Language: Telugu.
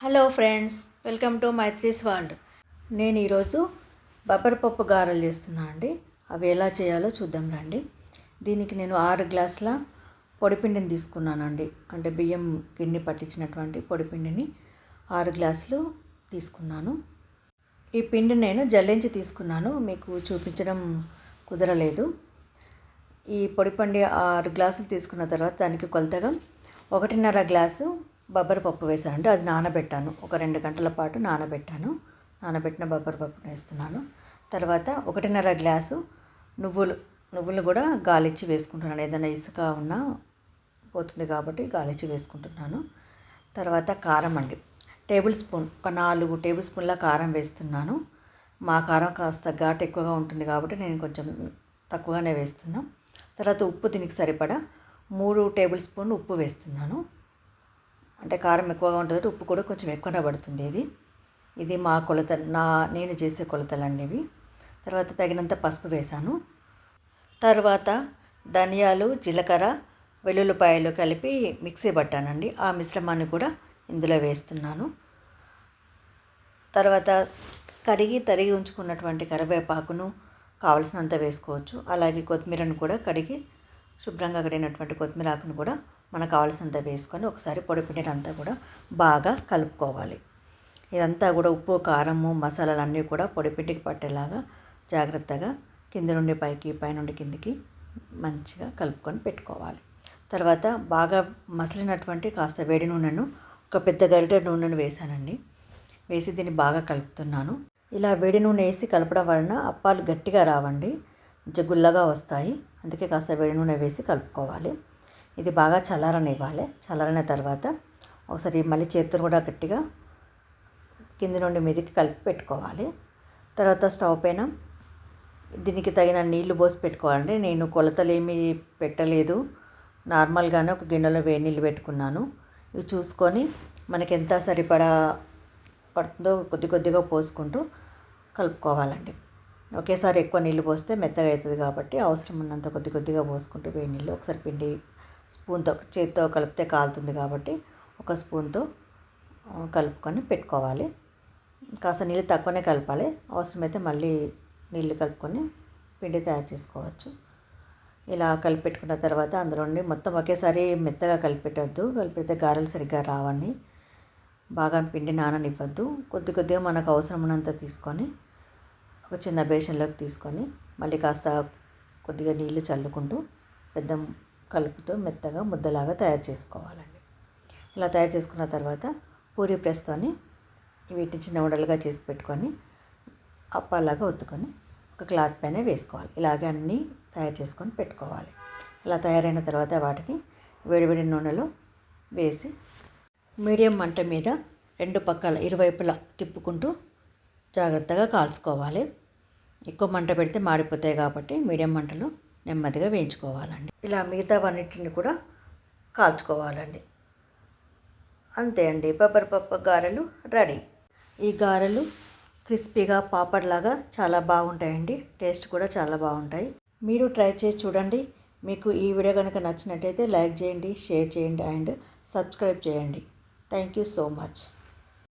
Hello friends welcome to Maithri's world. నేను ఈరోజు బబ్బర్ పప్పు గారెలు చేస్తున్నా అండి. అవి ఎలా చేయాలో చూద్దాం రండి. దీనికి నేను ఆరు గ్లాసుల పొడిపిండిని తీసుకున్నానండి. అంటే బియ్యం గిన్నె పట్టించినటువంటి పొడిపిండిని ఆరు గ్లాసులు తీసుకున్నాను. ఈ పిండిని నేను జల్లించి తీసుకున్నాను. మీకు చూపించడం కుదరలేదు. ఈ పొడిపిండి ఆరు గ్లాసులు తీసుకున్న తర్వాత దానికి కొలతగా ఒకటిన్నర గ్లాసు బొబ్బరి పప్పు వేసాను అంటే అది నానబెట్టాను. ఒక రెండు గంటల పాటు నానబెట్టాను. నానబెట్టిన బొబ్బరి పప్పును వేస్తున్నాను. తర్వాత ఒకటిన్నర గ్లాసు నువ్వులు నువ్వులు కూడా గాలిచ్చి వేసుకుంటున్నాను. ఏదైనా ఇసుక ఉన్నా పోతుంది కాబట్టి గాలిచ్చి వేసుకుంటున్నాను. తర్వాత కారం అండి. టేబుల్ స్పూన్ ఒక నాలుగు టేబుల్ స్పూన్ల కారం వేస్తున్నాను. మా కారం కాస్త ఘాటు ఎక్కువగా ఉంటుంది కాబట్టి నేను కొంచెం తక్కువగానే వేస్తున్నాను తర్వాత ఉప్పు దీనికి సరిపడా మూడు టేబుల్ స్పూన్ ఉప్పు వేస్తున్నాను. అంటే కారం ఎక్కువగా ఉంటుంది ఉప్పు కూడా కొంచెం ఎక్కువనే పడుతుంది ఇది. ఇది మా కొలత నా నేను చేసే కొలతలు అనేవి తర్వాత తగినంత పసుపు వేశాను తర్వాత ధనియాలు జీలకర్ర వెల్లుల్లిపాయలు కలిపి మిక్సీ పట్టానండి. ఆ మిశ్రమాన్ని కూడా ఇందులో వేస్తున్నాను. తర్వాత కడిగి తరిగి ఉంచుకున్నటువంటి కరివేపాకును కావలసినంత వేసుకోవచ్చు. అలాగే కొత్తిమీరను కూడా కడిగి శుభ్రంగా కడిగినటువంటి కొత్తిమీర ఆకును కూడా మనకు కావాల్సినంత వేసుకొని ఒకసారి పొడి పిండినంతా కూడా బాగా కలుపుకోవాలి. ఇదంతా కూడా ఉప్పు కారము మసాలాలు అన్నీ కూడా పొడిపిండికి పట్టేలాగా జాగ్రత్తగా కింద నుండి పైకి పైనుండి కిందికి మంచిగా కలుపుకొని పెట్టుకోవాలి. తర్వాత బాగా మసిలినటువంటి కాస్త వేడి నూనెను ఒక పెద్ద గరిటె నూనెను వేసానండి వేసి దీన్ని బాగా కలుపుతున్నాను. ఇలా వేడి నూనె వేసి కలపడం వలన అప్పాలు గట్టిగా రావండి. మంచిగా గుల్లగా వస్తాయి. అందుకే కాస్త వేడి నూనె వేసి కలుపుకోవాలి. ఇది బాగా చల్లారనివ్వాలి చల్లారిన తర్వాత ఒకసారి మళ్ళీ చేతులు కూడా గట్టిగా కింది నుండి మీదకి కలిపి పెట్టుకోవాలి. తర్వాత స్టవ్ పైన దీనికి తగిన నీళ్ళు పోసి పెట్టుకోవాలండి. నేను కొలతలు ఏమీ పెట్టలేదు. నార్మల్గానే ఒక గిన్నెలో వేడి నీళ్ళు పెట్టుకున్నాను. ఇవి చూసుకొని మనకి ఎంత సరిపడా పడుతుందో కొద్ది కొద్దిగా పోసుకుంటూ కలుపుకోవాలండి. ఒకేసారి ఎక్కువ నీళ్ళు పోస్తే మెత్తగా అవుతుంది కాబట్టి అవసరం ఉన్నంత కొద్ది కొద్దిగా పోసుకుంటూ వేడి నీళ్ళు ఒకసారి పిండి స్పూన్తో చేతితో కలిపితే కాలుతుంది కాబట్టి ఒక స్పూన్తో కలుపుకొని పెట్టుకోవాలి. కాస్త నీళ్ళు తక్కువనే కలపాలి. అవసరమైతే మళ్ళీ నీళ్ళు కలుపుకొని పిండి తయారు చేసుకోవచ్చు. ఇలా కలిపెట్టుకున్న తర్వాత అందులోని మొత్తం ఒకేసారి మెత్తగా కలిపెట్టద్దు కలిపితే గారెలు సరిగ్గా రావని బాగా పిండి నాననివ్వద్దు. కొద్ది కొద్దిగా మనకు అవసరం ఉన్నంత తీసుకొని ఒక చిన్న బేషన్లోకి తీసుకొని మళ్ళీ కాస్త కొద్దిగా నీళ్ళు చల్లుకుంటూ పెద్ద కలుపుతో మెత్తగా ముద్దలాగా తయారు చేసుకోవాలండి. ఇలా తయారు చేసుకున్న తర్వాత పూరి ప్రెస్తోని వీటిని చిన్న ఉండలుగా చేసి పెట్టుకొని అప్పాలాగా ఒత్తుకొని ఒక క్లాత్ పైన వేసుకోవాలి. ఇలాగే అన్నీ తయారు చేసుకొని పెట్టుకోవాలి. ఇలా తయారైన తర్వాత వాటిని వేడివేడి నూనెలో వేసి మీడియం మంట మీద రెండు పక్కల ఇరువైపులా తిప్పుకుంటూ జాగ్రత్తగా కాల్చుకోవాలి. ఎక్కువ మంట పెడితే మాడిపోతాయి కాబట్టి మీడియం మంటలో నెమ్మదిగా వేయించుకోవాలండి. ఇలా మిగతావన్నిటిని కూడా కాల్చుకోవాలండి. అంతే అండి పప్పు గారెలు రెడీ. ఈ గారెలు క్రిస్పీగా పాపడ్లాగా చాలా బాగుంటాయండి టేస్ట్ కూడా చాలా బాగుంటాయి. మీరు ట్రై చేసి చూడండి మీకు ఈ వీడియో కనుక నచ్చినట్టయితే లైక్ చేయండి షేర్ చేయండి అండ్ సబ్స్క్రైబ్ చేయండి. Thank you so much.